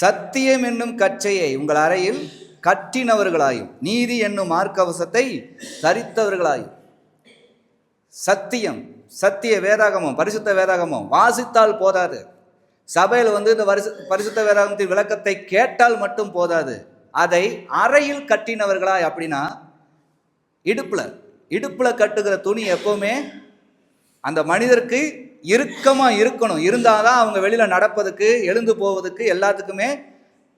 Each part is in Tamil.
சத்தியம் என்னும் கச்சையை உங்கள் அறையில் கட்டினவர்களாயும் நீதி என்னும் மார்க்கவசத்தை தரித்தவர்களாயும். சத்தியம் சத்திய வேதாகமம் பரிசுத்த வேதாகமம் வாசித்தால் போதாது. சபையில் வந்து இந்த பரிசு பரிசுத்த வேதாகமத்தின் விளக்கத்தை கேட்டால் மட்டும் போதாது. அதை அறையில் கட்டினவர்களாய் அப்படின்னா இடுப்பில் இடுப்பில் கட்டுகிற துணி எப்போவுமே அந்த மனிதருக்கு இறுக்கமாக இருக்கணும். இருந்தாதான் அவங்க வெளியில் நடப்பதுக்கு எழுந்து போவதுக்கு எல்லாத்துக்குமே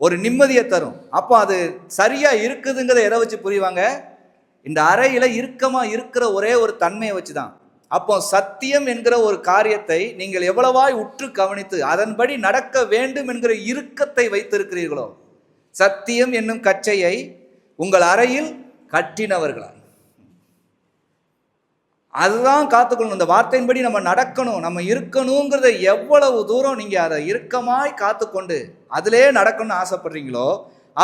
ஒரு நிம்மதியை தரும். அப்போ அது சரியாக இருக்குதுங்கிறத எதை வச்சு புரிவாங்க? இந்த அறையில் இறுக்கமாக இருக்கிற ஒரே ஒரு தன்மையை வச்சு தான் அப்போ சத்தியம் என்கிற ஒரு காரியத்தை நீங்கள் எவ்வளவாய் உற்று கவனித்து அதன்படி நடக்க வேண்டும் என்கிற இறுக்கத்தை வைத்திருக்கிறீர்களோ? சத்தியம் என்னும் கச்சையை உங்கள் அறையில் கட்டினவர்களாய். அதுதான் காத்துக்கொள்ளணும். இந்த வார்த்தையின்படி நம்ம நடக்கணும் நம்ம இருக்கணுங்கிறத எவ்வளவு தூரம் நீங்கள் அதை இறுக்கமாய் காத்துக்கொண்டு அதிலே நடக்கணும்னு ஆசைப்படுறீங்களோ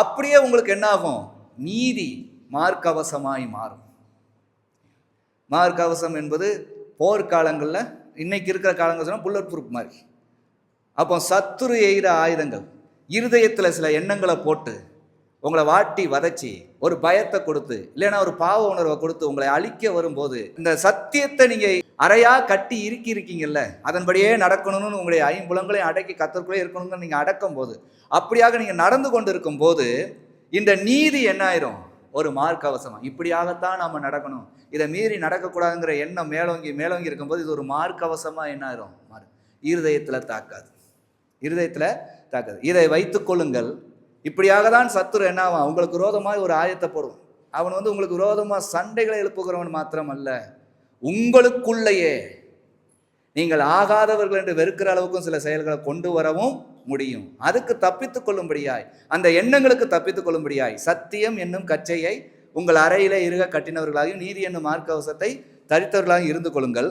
அப்படியே உங்களுக்கு என்ன ஆகும்? நீதி மார்க்கவசமாய் மாறும். மார்க்கவசம் என்பது போர்க்காலங்களில் இன்னைக்கு இருக்கிற காலங்கள் சொன்னால் புல்லட் ப்ரூஃப் மாதிரி. அப்போ சத்துரு எய்கிற ஆயுதங்கள் இருதயத்தில் சில எண்ணங்களை போட்டு உங்களை வாட்டி வதச்சி ஒரு பயத்தை கொடுத்து இல்லைன்னா ஒரு பாவ உணர்வை கொடுத்து உங்களை அழிக்க வரும்போது இந்த சத்தியத்தை நீங்கள் அறையா கட்டி இறுக்கி இருக்கீங்கல்ல அதன்படியே நடக்கணும்னு உங்களுடைய ஐம்புலங்களையும் அடக்கி கத்தற்குள்ளே இருக்கணும்னு நீங்கள் அடக்கும் போது அப்படியாக நீங்கள் நடந்து கொண்டு இருக்கும் போது இந்த நீதி என்ன ஆயிரும்? ஒரு மார்க் அவசரம் இப்படியாகத்தான் நாம் நடக்கணும். இதை மீறி நடக்கக்கூடாதுங்கிற எண்ணம் மேலோங்கி மேலோங்கி இருக்கும்போது இது ஒரு மார்க் அவசமாக என்ன ஆயிரும்? மார்க் இருதயத்தில் தாக்காது. இருதயத்தில் தாக்காது. இதை வைத்துக் கொள்ளுங்கள். இப்படியாக தான் சத்துரு என்னாவான் உங்களுக்கு விரோதமாக ஒரு ஆயத்தை போடுவான். அவன் வந்து உங்களுக்கு விரோதமாக சண்டைகளை எழுப்புகிறவன் மாத்திரம் அல்ல உங்களுக்குள்ளேயே நீங்கள் ஆகாதவர்கள் என்று வெறுக்கிற அளவுக்கும் சில செயல்களை கொண்டு வரவும் முடியும். அதுக்கு தப்பித்துக் கொள்ளும்படியாய் அந்த எண்ணங்களுக்கு தப்பித்துக் கொள்ளும்படியாய் சத்தியம் என்னும் கச்சையை உங்கள் அறையிலே இருக கட்டினவர்களாகவும் நீதி என்னும் மார்க்கவசத்தை தரித்தவர்களாகவும் இருந்து கொள்ளுங்கள்.